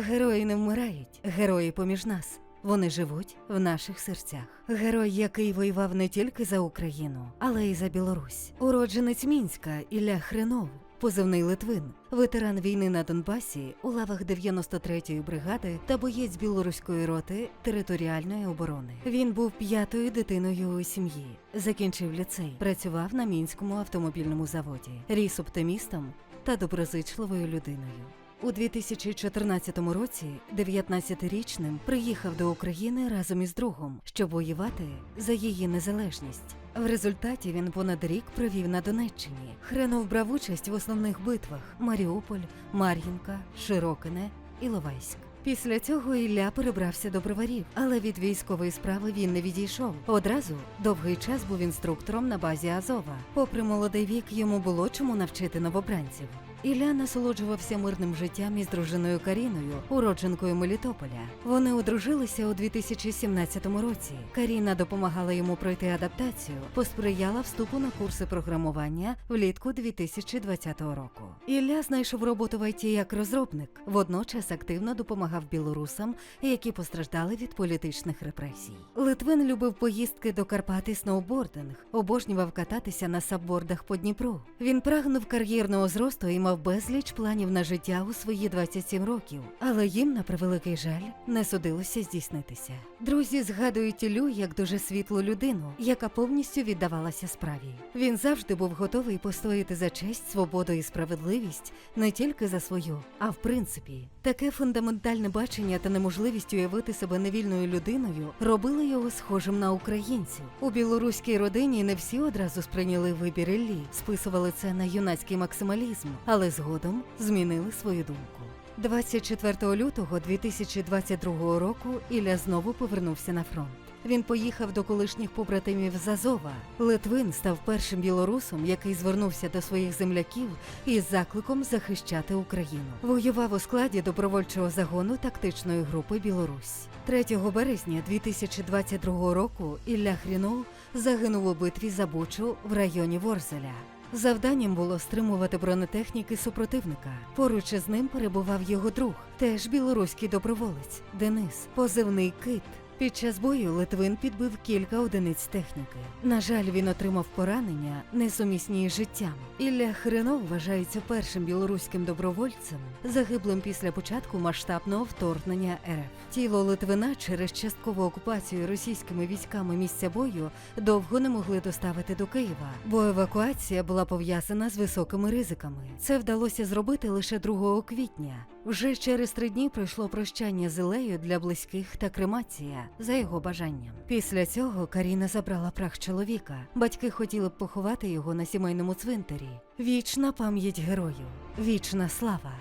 Герої не вмирають, герої поміж нас. Вони живуть в наших серцях. Герой, який воював не тільки за Україну, але й за Білорусь. Уродженець Мінська Ілля Хренов, позивний Литвин, ветеран війни на Донбасі у лавах 93-ї бригади та боєць білоруської роти територіальної оборони. Він був п'ятою дитиною у сім'ї. Закінчив ліцей, працював на мінському автомобільному заводі, ріс оптимістом та доброзичливою людиною. У 2014 році 19-річним приїхав до України разом із другом, щоб воювати за її незалежність. В результаті він понад рік провів на Донеччині. Хренов брав участь в основних битвах: Маріуполь, Мар'їнка, Широкине, Іловайськ. Після цього Ілля перебрався до броварів, але від військової справи він не відійшов. Одразу довгий час був інструктором на базі Азова. Попри молодий вік, йому було чому навчити новобранців. Ілля насолоджувався мирним життям із дружиною Каріною, уродженкою Мелітополя. Вони одружилися у 2017 році. Каріна допомагала йому пройти адаптацію, посприяла вступу на курси програмування влітку 2020 року. Ілля знайшов роботу в ІТ як розробник, водночас активно допомагав білорусам, які постраждали від політичних репресій. Литвин любив поїздки до Карпат і сноубординг, обожнював кататися на саббордах по Дніпру. Він прагнув кар'єрного зросту і мав безліч планів на життя у свої 27 років, але їм, на превеликий жаль, не судилося здійснитися. Друзі згадують Ілю як дуже світлу людину, яка повністю віддавалася справі. Він завжди був готовий постояти за честь, свободу і справедливість не тільки за свою, а в принципі. Таке фундаментальне бачення та неможливість уявити себе невільною людиною робили його схожим на українців. У білоруській родині не всі одразу сприйняли вибір Іллі, списували це на юнацький максималізм, але згодом змінили свою думку. 24 лютого 2022 року Ілля знову повернувся на фронт. Він поїхав до колишніх побратимів з Азова. Литвин став першим білорусом, який звернувся до своїх земляків із закликом захищати Україну. Воював у складі добровольчого загону тактичної групи Білорусь. 3 березня 2022 року Ілля Хрінов загинув у битві за Бучу в районі Ворзеля. Завданням було стримувати бронетехніки супротивника. Поруч із ним перебував його друг, теж білоруський доброволець Денис, позивний кит. Під час бою Литвин підбив кілька одиниць техніки. На жаль, він отримав поранення, несумісні із життям. Ілля Хренов вважається першим білоруським добровольцем, загиблим після початку масштабного вторгнення РФ. Тіло Литвина через часткову окупацію російськими військами місця бою довго не могли доставити до Києва, бо евакуація була пов'язана з високими ризиками. Це вдалося зробити лише 2 квітня. Вже через три дні пройшло прощання з Ілею для близьких та кремація за його бажанням. Після цього Каріна забрала прах чоловіка. Батьки хотіли б поховати його на сімейному цвинтарі. Вічна пам'ять герою, вічна слава.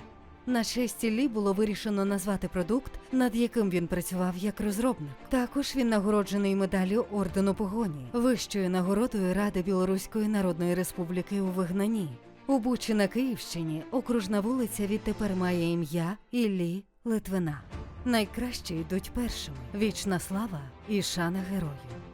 На честь Іллі було вирішено назвати продукт, над яким він працював як розробник. Також він нагороджений медаллю ордену погоні, вищою нагородою Ради Білоруської Народної Республіки у вигнанні. У Бучі на Київщині окружна вулиця відтепер має ім'я Іллі Литвина. Найкраще йдуть першими. Вічна слава і шана герою.